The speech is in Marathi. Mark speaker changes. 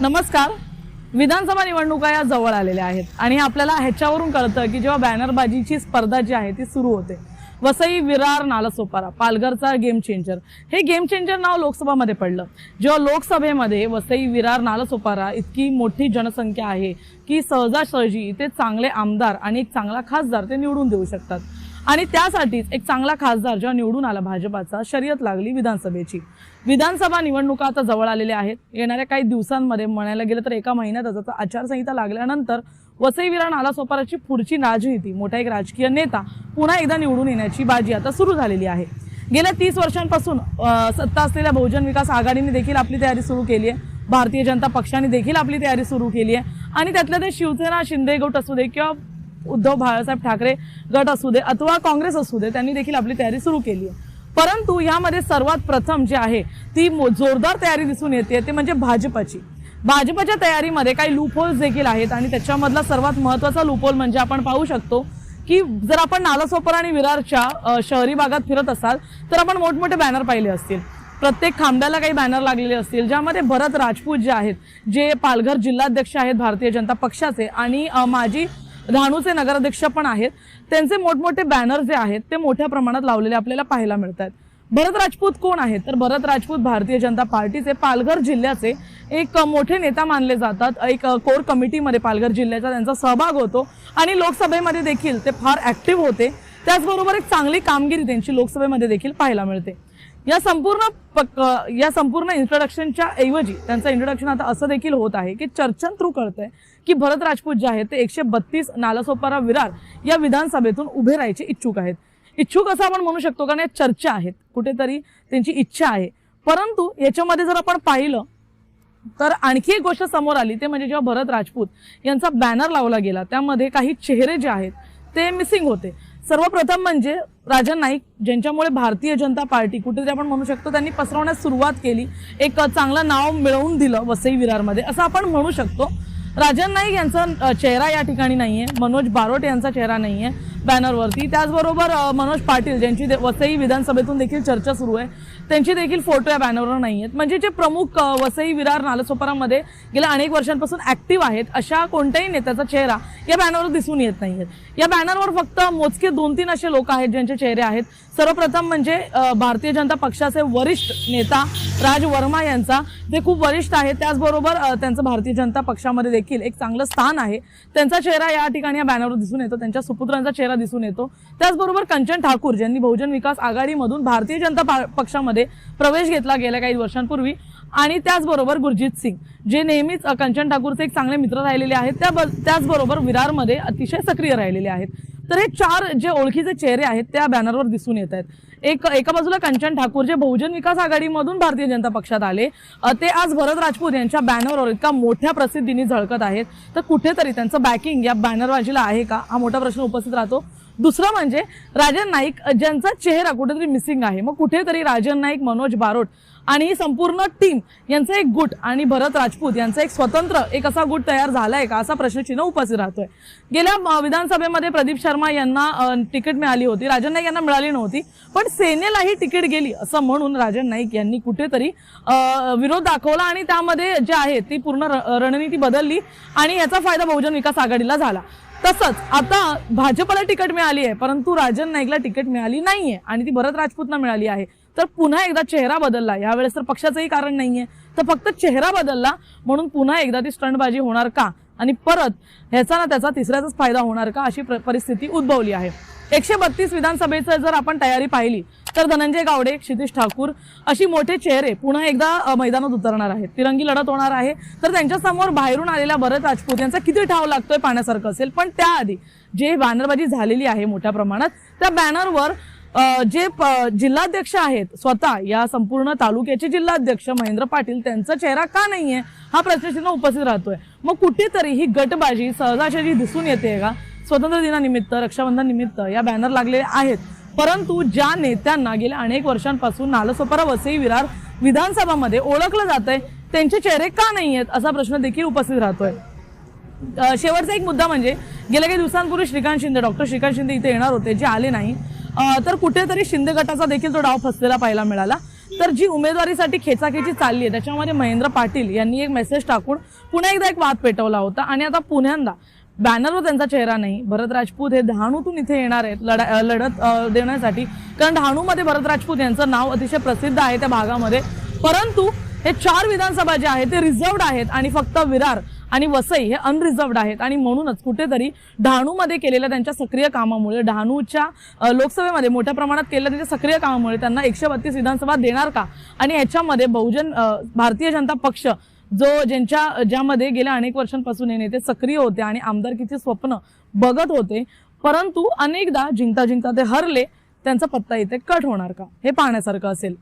Speaker 1: नमस्कार. विधानसभा निवडणुका या जवळ आलेल्या आहेत आणि आपल्याला ह्याच्यावरून कळतं की जेव्हा बॅनरबाजीची स्पर्धा जी आहे ती सुरू होते. वसई विरार नालासोपारा पालघरचा गेम चेंजर हे गेम चेंजर नाव लोकसभामध्ये पडलं. जेव्हा लोकसभेमध्ये वसई विरार नालासोपारा इतकी मोठी जनसंख्या आहे की सहजासहजी इथे चांगले आमदार आणि एक चांगला खासदार ते निवडून देऊ शकतात. आणि त्यासाठीच एक चांगला खासदार जेव्हा निवडून आला भाजपाचा शर्यत लागली विधानसभेची. विधानसभा निवडणुका आता जवळ आलेल्या आहेत. येणाऱ्या काही दिवसांमध्ये म्हणायला गेलं तर एका महिन्यातच आता आचारसंहिता लागल्यानंतर वसई नालासोपाराची पुढची राजनीती मोठा एक राजकीय नेता पुन्हा एकदा निवडून येण्याची बाजी आता सुरू झालेली आहे. गेल्या तीस वर्षांपासून सत्ता असलेल्या बहुजन विकास आघाडीने देखील आपली तयारी सुरू केली आहे. भारतीय जनता पक्षाने देखील आपली तयारी सुरू केली आहे. आणि त्यातल्या ते शिवसेना शिंदे गट असू दे किंवा उद्धव बाळासाहेब ठाकरे गट असू दे अथवा काँग्रेस असू दे त्यांनी देखील आपली तयारी सुरू केली आहे. परंतु यामध्ये सर्वात प्रथम जे आहे ती मो- जोरदार तयारी दिसून येते ते म्हणजे भाजपची. भाजपच्या तयारीमध्ये काही लूपहोल्स देखील आहेत आणि त्याच्यामधला सर्वात महत्त्वाचा लूपहोल म्हणजे आपण पाहू शकतो की जर आपण नालासोपर आणि विरारच्या शहरी भागात फिरत असाल तर आपण मोठमोठे बॅनर पाहिले असतील. प्रत्येक खांब्याला काही बॅनर लागलेले असतील ज्यामध्ये भरत राजपूत जे आहेत जे पालघर जिल्हाध्यक्ष आहेत भारतीय जनता पक्षाचे आणि माजी डहाणूचे नगराध्यक्ष पण आहेत. त्यांचे मोठमोठे बॅनर जे आहेत ते मोठ्या प्रमाणात लावलेले आपल्याला पाहायला मिळत आहेत भरत राजपूत कोण आहेत? तर भरत राजपूत भारतीय जनता पार्टीचे पालघर जिल्ह्याचे एक मोठे नेता मानले जातात. एक कोर कमिटीमध्ये पालघर जिल्ह्याचा त्यांचा सहभाग होतो आणि लोकसभेमध्ये देखील ते फार ॲक्टिव्ह होते. त्याचबरोबर एक चांगली कामगिरी त्यांची लोकसभेमध्ये देखील पाहायला मिळते. या संपूर्ण पक या संपूर्ण इंट्रोडक्शनच्या ऐवजी त्यांचं इंट्रोडक्शन आता असं देखील होत आहे की चर्चन थ्रू कळतंय की भरत राजपूत जे आहेत ते एकशे बत्तीस नालासोपारा विरार या विधानसभेतून उभे राहायचे इच्छुक आहेत. इच्छुक असं आपण म्हणू शकतो कारण या चर्चा आहेत. कुठेतरी त्यांची इच्छा आहे. परंतु याच्यामध्ये जर आपण पाहिलं तर आणखी एक गोष्ट समोर आली ते म्हणजे जेव्हा भरत राजपूत यांचा बॅनर लावला गेला त्यामध्ये काही चेहरे जे आहेत ते मिसिंग होते. सर्वप्रथम म्हणजे राजन नाईक ज्यांच्यामुळे भारतीय जनता पार्टी कुठेतरी आपण म्हणू शकतो त्यांनी पसरवण्यास सुरुवात केली एक चांगलं नाव मिळवून दिलं वसई विरारमध्ये असं आपण म्हणू शकतो. राजन नाईक यांचा चेहरा या ठिकाणी नाहीये मनोज बारोट यांचा चेहरा नाहीये. बॅनरवरती. त्याचबरोबर मनोज पाटील ज्यांची वसई विधानसभेतून देखील चर्चा सुरू आहे त्यांची देखील फोटो या बॅनरवर नाही आहेत. म्हणजे जे प्रमुख वसई विरार नालसोपारामध्ये गेल्या अनेक वर्षांपासून ऍक्टिव्ह आहेत अशा कोणत्याही नेत्याचा चेहरा या बॅनरवर दिसून येत नाहीयेत या बॅनरवर फक्त मोजके दोन तीन असे लोक आहेत ज्यांचे चेहरे आहेत. सर्वप्रथम म्हणजे भारतीय जनता पक्षाचे वरिष्ठ नेता राज वर्मा यांचा. ते खूप वरिष्ठ आहेत. त्याचबरोबर त्यांचं भारतीय जनता पक्षामध्ये देखील एक चांगलं स्थान आहे. त्यांचा चेहरा या ठिकाणी या बॅनरवर दिसून येतो. त्यांच्या सुपुत्रांचा चेहरा दिसून येतो. त्याचबरोबर कंचन ठाकूर ज्यांनी बहुजन विकास आघाडीमधून भारतीय जनता पक्षामध्ये प्रवेश घेतला गेल्या काही वर्षांपूर्वी. आणि त्याचबरोबर गुरजित सिंग जे नेहमीच कंचन ठाकूरचे एक चांगले मित्र राहिलेले आहेत. त्या त्याचबरोबर विरारमध्ये अतिशय सक्रिय राहिलेले आहेत. तर हे चार जे ओळखीचे चेहरे आहेत त्या बॅनरवर दिसून येत आहेत. एक एका बाजूला कंचन ठाकूर जे बहुजन विकास आघाडीमधून भारतीय जनता पक्षात आले ते आज भरत राजपूत यांच्या बॅनरवर इतका मोठ्या प्रसिद्धीने झळकत आहेत. तर कुठेतरी त्यांचं बॅकिंग या बॅनरबाजीला आहे का? हा मोठा प्रश्न उपस्थित राहतो. दुसरं म्हणजे राजन नाईक ज्यांचा चेहरा कुठेतरी मिसिंग आहे. मग कुठेतरी राजन नाईक मनोज बारोट आणि ही संपूर्ण टीम यांचा एक गुट आणि भरत राजपूत यांचा एक स्वतंत्र एक असा गुट तयार झालाय का? असा प्रश्नचिन्ह उपस्थित राहतोय. गेल्या विधानसभेमध्ये प्रदीप शर्मा यांना तिकीट मिळाली होती. राजन नाईक यांना मिळाली नव्हती. पण सेनेलाही तिकीट गेली असं म्हणून राजन नाईक यांनी कुठेतरी विरोध दाखवला आणि त्यामध्ये जे आहे ती पूर्ण रणनीती बदलली आणि याचा फायदा बहुजन विकास आघाडीला झाला. तसंच आता भाजपला तिकीट मिळाली आहे परंतु राजन नाईकला तिकीट मिळाली नाहीये आणि ती भरत राजपूतना मिळाली आहे. तर पुन्हा एकदा चेहरा बदलला यावेळेस तर पक्षाचंही कारण नाहीये. तर फक्त चेहरा बदलला म्हणून पुन्हा एकदा ती स्टंटबाजी होणार का? आणि परत ह्याचा ना त्याचा तिसऱ्याचाच फायदा होणार का अशी परिस्थिती उद्भवली आहे. एकशे बत्तीस विधानसभेचं जर आपण तयारी पाहिली तर धनंजय गावडे क्षितिश ठाकूर अशी मोठे चेहरे पुन्हा एकदा मैदानात उतरणार आहेत. तिरंगी लढत होणार आहे. तर त्यांच्यासमोर बाहेरून आलेल्या भरत राजपूत यांचा किती ठाव लागतोय पाण्यासारखं असेल. पण त्याआधी जे बॅनरबाजी झालेली आहे मोठ्या प्रमाणात त्या बॅनरवर जे प- जिल्हाध्यक्ष आहेत स्वतः या संपूर्ण तालुक्याचे जिल्हाध्यक्ष महेंद्र पाटील त्यांचा चेहरा का नाहीये हा प्रश्नचिन्ह उपस्थित राहतोय. मग कुठेतरी ही गटबाजी सहजासहजी दिसून येते का? स्वतंत्र दिनानिमित्त रक्षाबंधन निमित्त या बॅनर लागलेले आहेत. परंतु ज्या नेत्यांना गेल्या अनेक वर्षांपासून नालसोपारा वसई विरार विधानसभामध्ये ओळखलं जात आहे त्यांचे चेहरे का नाही आहेत असा प्रश्न देखील उपस्थित राहतोय. शेवटचा एक मुद्दा म्हणजे गेल्या काही दिवसांपूर्वी श्रीकांत शिंदे डॉक्टर श्रीकांत शिंदे इथे येणार होते जे आले नाही. तर कुठेतरी शिंदे गटाचा देखील तो डाव फसलेला पाहायला मिळाला. तर जी उमेदवारीसाठी खेचाखेची चालली आहे त्याच्यामध्ये महेंद्र पाटील यांनी एक मेसेज टाकून पुन्हा एकदा एक वाद पेटवला होता. आणि आता पुण्यांदा बॅनरवर त्यांचा चेहरा नाही. भरत राजपूत हे डहाणूतून इथे येणार आहेत लढा लढत देण्यासाठी. कारण डहाणूमध्ये भरत राजपूत यांचं नाव अतिशय प्रसिद्ध आहे त्या भागामध्ये. परंतु हे चार विधानसभा जे आहेत ते रिझर्वड आहेत आणि फक्त विरार. आणि वसई हे अनरिझर्व्ड आहेत. आणि म्हणूनच कुठेतरी डहाणूमध्ये केलेल्या त्यांच्या सक्रिय कामामुळे डहाणूच्या लोकसभेमध्ये मोठ्या प्रमाणात केलेल्या त्यांच्या सक्रिय कामामुळे त्यांना एकशे बत्तीस विधानसभा देणार का? आणि याच्यामध्ये बहुजन भारतीय जनता पक्ष जो ज्यांच्या ज्यामध्ये गेल्या अनेक वर्षांपासून हे नेते सक्रिय होते आणि आमदारकीचे स्वप्न बघत होते परंतु अनेकदा जिंकता जिंकता ते हरले त्यांचा पत्ता इथे कट होणार का? हे पाहण्यासारखं असेल.